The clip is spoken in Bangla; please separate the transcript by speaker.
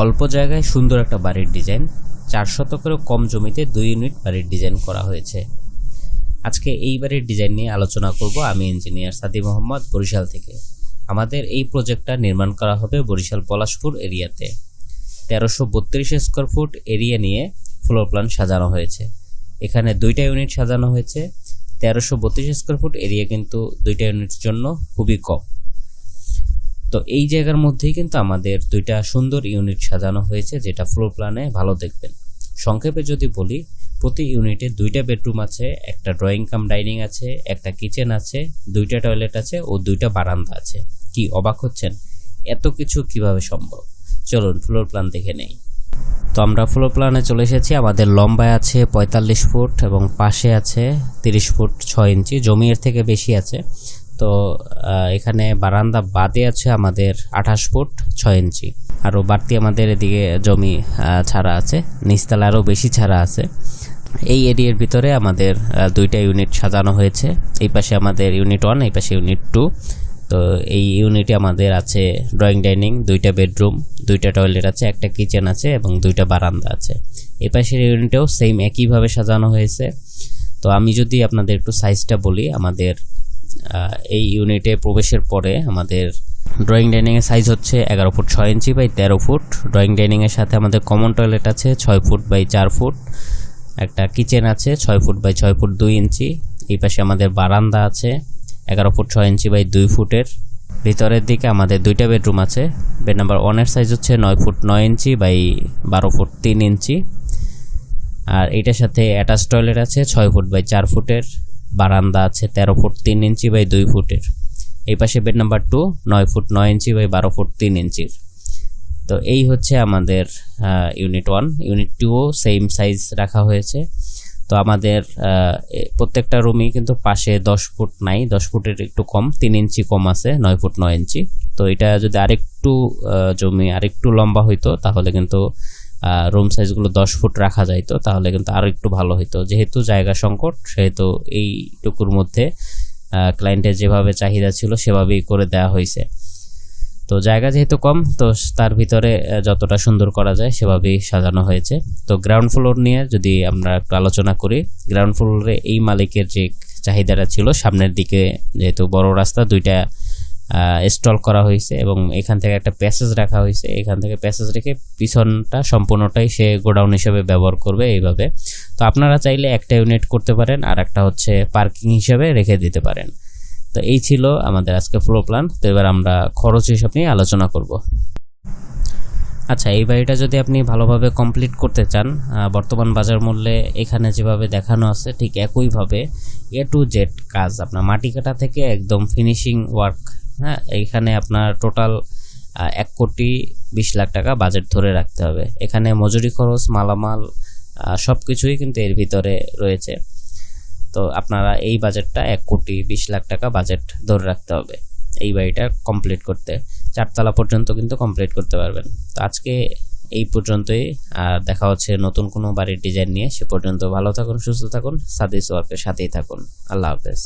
Speaker 1: অল্প জায়গায় সুন্দর একটা বাড়ির ডিজাইন, চার শতকেরও কম জমিতে দুই ইউনিট বাড়ির ডিজাইন করা হয়েছে। আজকে এই বাড়ির ডিজাইন নিয়ে আলোচনা করব আমি ইঞ্জিনিয়ার সাদি মোহাম্মদ বরিশাল থেকে। আমাদের এই প্রজেক্টটা নির্মাণ করা হবে বরিশাল পলাশপুর এরিয়াতে। তেরোশো বত্রিশ স্কোয়ার ফুট এরিয়া নিয়ে ফ্লোর প্ল্যান সাজানো হয়েছে। এখানে দুইটা ইউনিট সাজানো হয়েছে। তেরোশো বত্রিশ স্কোয়ার ফুট এরিয়া কিন্তু দুইটা ইউনিটের জন্য খুবই কম। তো এই জায়গার মধ্যেই কিন্তু আমাদের দুইটা সুন্দর ইউনিট সাজানো হয়েছে, যেটা ফ্লোর প্ল্যানে ভালো দেখবেন। সংক্ষেপে যদি বলি, প্রতি ইউনিটে দুইটা বেডরুম আছে, একটা ড্রয়িং কাম ডাইনিং আছে, একটা কিচেন আছে, দুইটা টয়লেট আছে ও দুইটা বারান্দা আছে। কি অবাক হচ্ছেন? এত কিছু কীভাবে সম্ভব? চলুন ফ্লোর প্ল্যান দেখে নেই। তো আমরা ফ্লোর প্ল্যানে চলে এসেছি, আমাদের লম্বায় আছে পঁয়তাল্লিশ ফুট এবং পাশে আছে তিরিশ ফুট ছয় ইঞ্চি, জমি এর থেকে বেশি আছে। তো এখানে বারান্দা বাদে আছে আমাদের আঠাশ ফুট ছয় ইঞ্চি। আরও বাড়তি আমাদের এদিকে জমি ছাড়া আছে। নিচতলা আরও বেশি ছাড়া আছে। এই এরিয়ার ভিতরে আমাদের দুইটা ইউনিট সাজানো হয়েছে। এই পাশে আমাদের ইউনিট ওয়ান, এই পাশে ইউনিট টু। তো এই ইউনিটে আমাদের আছে ড্রয়িং, ডাইনিং, দুইটা বেডরুম, দুইটা টয়লেট আছে, একটা কিচেন আছে এবং দুইটা বারান্দা আছে। এই পাশের ইউনিটেও সেম একইভাবে সাজানো হয়েছে। তো আমি যদি আপনাদের একটু সাইজটা বলি, আমাদের এই ইউনিটে প্রবেশের পরে আমাদের ড্রয়িং ডাইনিংয়ের সাইজ হচ্ছে এগারো ফুট ছয় ইঞ্চি বাই তেরো ফুট। ড্রয়িং ডাইনিংয়ের সাথে আমাদের কমন টয়লেট আছে ছয় ফুট বাই চার ফুট। একটা কিচেন আছে ছয় ফুট বাই ছয় ফুট দুই ইঞ্চি। এই পাশে আমাদের বারান্দা আছে এগারো ফুট ছয় ইঞ্চি বাই দুই ফুটের। ভিতরের দিকে আমাদের দুইটা বেডরুম আছে। বেড নাম্বার ওয়ানের সাইজ হচ্ছে নয় ফুট নয় ইঞ্চি বাই বারো ফুট তিন ইঞ্চি। আর এইটার সাথে অ্যাটাচ টয়লেট আছে ছয় ফুট বাই চার ফুটের। বারান্দা আছে তেরো ফুট তিন ইঞ্চি বাই দুই ফুটের। এই পাশে বেড নাম্বার টু নয় ফুট নয় ইঞ্চি বাই বারো ফুট তিন ইঞ্চির। তো এই হচ্ছে আমাদের ইউনিট ওয়ান ইউনিট টুও সেম সাইজ রাখা হয়েছে। তো আমাদের প্রত্যেকটা রুমই কিন্তু পাশে দশ ফুট নাই, দশ ফুটের একটু কম, তিন ইঞ্চি কম আছে, নয় ফুট নয় ইঞ্চি। তো এটা যদি আরেকটু জমি আরেকটু লম্বা হইতো, তাহলে কিন্তু রুম সাইজগুলো দশ ফুট রাখা যাইতো তাহলে কিন্তু আরও একটু ভালো হইতো। যেহেতু জায়গা সংকট, সেহেতু এইটুকুর মধ্যে ক্লায়েন্টের যেভাবে চাহিদা ছিল সেভাবেই করে দেওয়া হয়েছে তো জায়গা যেহেতু কম, তো তার ভিতরে যতটা সুন্দর করা যায় সেভাবেই সাজানো হয়েছে। তো গ্রাউন্ড ফ্লোর নিয়ে যদি আমরা একটু আলোচনা করি গ্রাউন্ড ফ্লোরে এই মালিকের যে চাহিদাটা ছিল, সামনের দিকে যেহেতু বড় রাস্তা, দুইটা স্টল করা হয়েছে এবং এখান থেকে একটা প্যাসেজ রাখা হয়েছে। এখান থেকে প্যাসেজ রেখে পিছনটা সম্পূর্ণটাই সে গোডাউন হিসেবে ব্যবহার করবে এইভাবে। তো আপনারা চাইলে একটা ইউনিট করতে পারেন আর একটা হচ্ছে পার্কিং হিসেবে রেখে দিতে পারেন। তো এই ছিল আমাদের আজকে ফ্লো প্ল্যান তো এবার আমরা খরচ হিসাব নিয়ে আলোচনা করব। আচ্ছা এই বাড়িটা যদি আপনি ভালোভাবে কমপ্লিট করতে চান বর্তমান বাজার মূল্যে এখানে যেভাবে দেখানো আছে, ঠিক একইভাবে এ টু জেড কাজ। আপনার মাটি কাটা থেকে একদম ফিনিশিং ওয়ার্ক হ্যাঁ এইখানে আপনার টোটাল এক কোটি বিশ লাখ টাকা বাজেট ধরে রাখতে হবে। এখানে মজুরি খরচ, মালামাল সব কিছুই কিন্তু এর ভিতরে রয়েছে। তো আপনারা এই বাজেটটা এক কোটি বিশ লাখ টাকা বাজেট ধরে রাখতে হবে। এই বাড়িটা কমপ্লিট করতে, চারতলা পর্যন্ত কিন্তু কমপ্লিট করতে পারবেন। তো আজকে এই পর্যন্তই, আর দেখা হচ্ছে নতুন কোনো বাড়ির ডিজাইন নিয়ে। সে পর্যন্ত ভালো থাকুন, সুস্থ থাকুন, সাদিস ওয়ার্কের সাথেই থাকুন। আল্লাহ হাফেজ।